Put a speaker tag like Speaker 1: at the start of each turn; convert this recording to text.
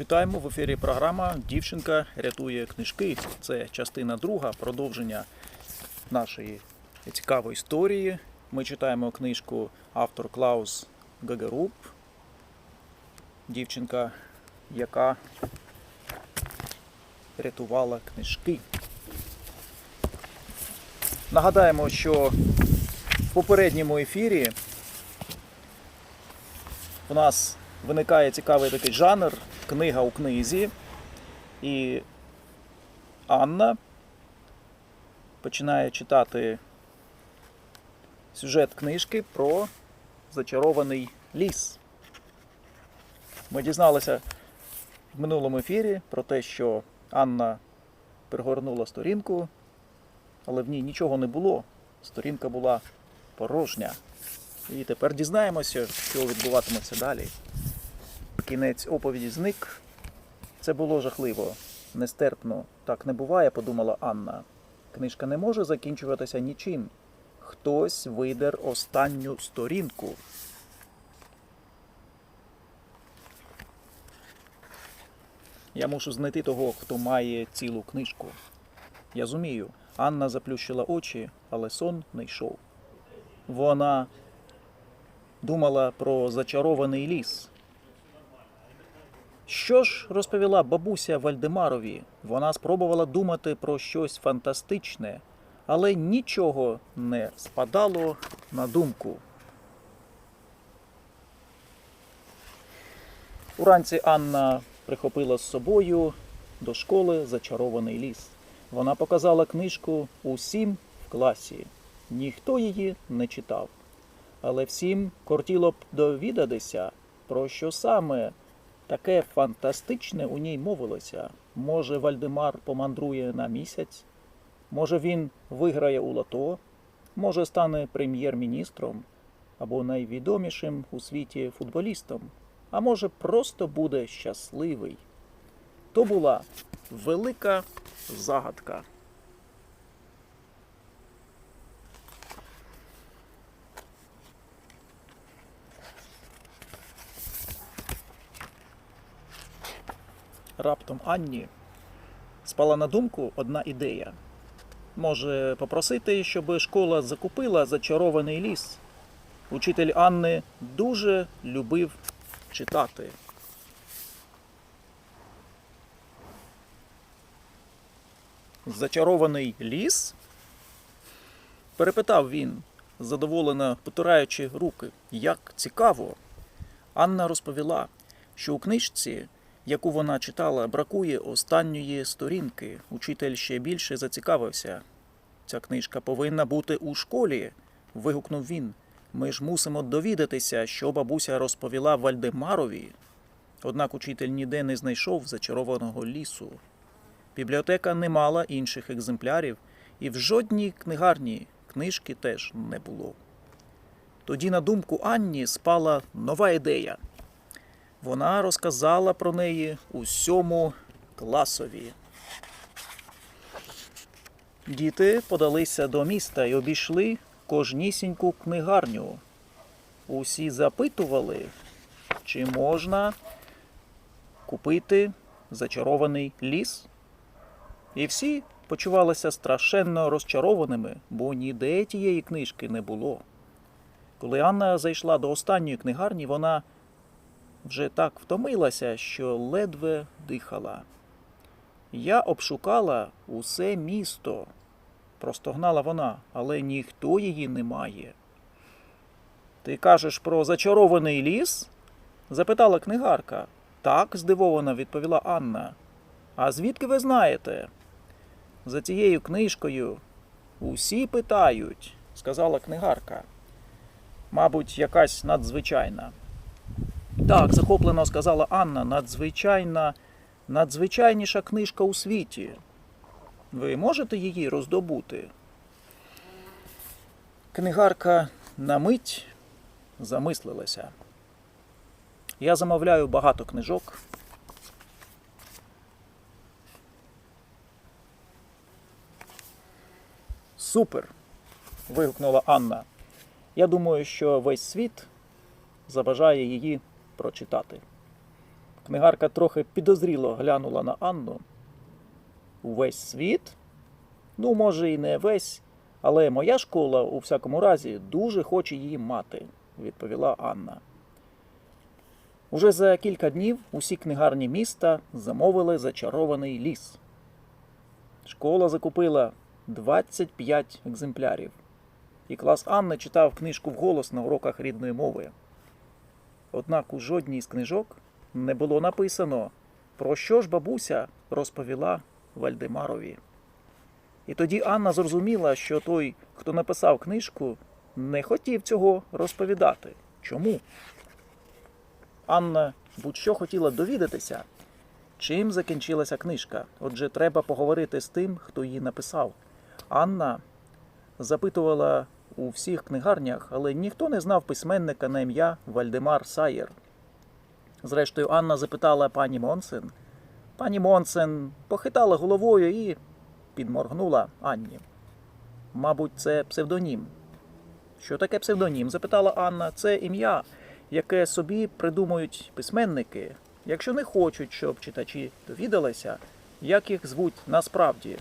Speaker 1: Вітаємо в ефірі програма Дівчинка рятує книжки. Це частина друга, продовження нашої цікавої історії. Ми читаємо книжку автор Клаус Гагеруб. Дівчинка, яка рятувала книжки. Нагадаємо, що в попередньому ефірі у нас виникає цікавий такий жанр книга у книзі. І Анна починає читати сюжет книжки про зачарований ліс. Ми дізналися в минулому ефірі про те, що Анна перегорнула сторінку, але в ній нічого не було. Сторінка була порожня. І тепер дізнаємося, що відбуватиметься далі. Кінець оповіді зник. Це було жахливо, нестерпно. Так не буває, подумала Анна. Книжка не може закінчуватися нічим. Хтось видер останню сторінку. Я мушу знайти того, хто має цілу книжку. Я зумію. Анна заплющила очі, але сон не йшов. Вона думала про зачарований ліс. Що ж розповіла бабуся Вальдемарові? Вона спробувала думати про щось фантастичне, але нічого не спадало на думку. Уранці Анна прихопила з собою до школи зачарований ліс. Вона показала книжку усім в класі. Ніхто її не читав. Але всім кортіло б довідатися, про що саме таке фантастичне у ній мовилося. Може, Вальдемар помандрує на місяць, може він виграє у лото, може стане прем'єр-міністром або найвідомішим у світі футболістом, а може просто буде щасливий. То була велика загадка. Раптом Анні спала на думку одна ідея. Може, попросити, щоб школа закупила зачарований ліс. Учитель Анни дуже любив читати. Зачарований ліс? перепитав він, задоволено потираючи руки. Як цікаво. Анна розповіла, що у книжці, яку вона читала, бракує останньої сторінки. Учитель ще більше зацікавився. Ця книжка повинна бути у школі. вигукнув він. Ми ж мусимо довідатися, що бабуся розповіла Вальдемарові. Однак учитель ніде не знайшов зачарованого лісу. Бібліотека не мала інших екземплярів, і в жодній книгарні книжки теж не було. Тоді на думку Анні спала нова ідея. Вона розказала про неї усьому класові. Діти подалися до міста і обійшли кожнісіньку книгарню. Усі запитували, чи можна купити зачарований ліс. І всі почувалися страшенно розчарованими, бо ніде тієї книжки не було. Коли Анна зайшла до останньої книгарні, вона вже так втомилася, що ледве дихала. Я обшукала усе місто, простогнала вона, але ніхто її не має. Ти кажеш про зачарований ліс? запитала книгарка. Так, здивовано відповіла Анна. А звідки ви знаєте? За цією книжкою усі питають, сказала книгарка. Мабуть, якась надзвичайна. Так, захоплено сказала Анна, надзвичайна, надзвичайніша книжка у світі. Ви можете її роздобути? Книгарка на мить замислилася. Я замовляю багато книжок. Супер. вигукнула Анна. Я думаю, що весь світ забажає її прочитати. Книгарка трохи підозріло глянула на Анну. Увесь світ? Ну, може, і не весь, але моя школа, у всякому разі, дуже хоче її мати, відповіла Анна. Уже за кілька днів усі книгарні міста замовили зачарований ліс. Школа закупила 25 екземплярів, і клас Анни читав книжку вголос на уроках рідної мови. Однак у жодній з книжок не було написано, про що ж бабуся розповіла Вальдемарові. І тоді Анна зрозуміла, що той, хто написав книжку, не хотів цього розповідати. Чому? Анна будь-що хотіла довідатися, чим закінчилася книжка. Отже, треба поговорити з тим, хто її написав. Анна запитувала у всіх книгарнях, але ніхто не знав письменника на ім'я Вальдемар Саєр. Зрештою, Анна запитала пані Монсен. Пані Монсен похитала головою і підморгнула Анні. Мабуть, це псевдонім. Що таке псевдонім? запитала Анна. Це ім'я, яке собі придумують письменники, якщо не хочуть, щоб читачі довідалися, як їх звуть насправді.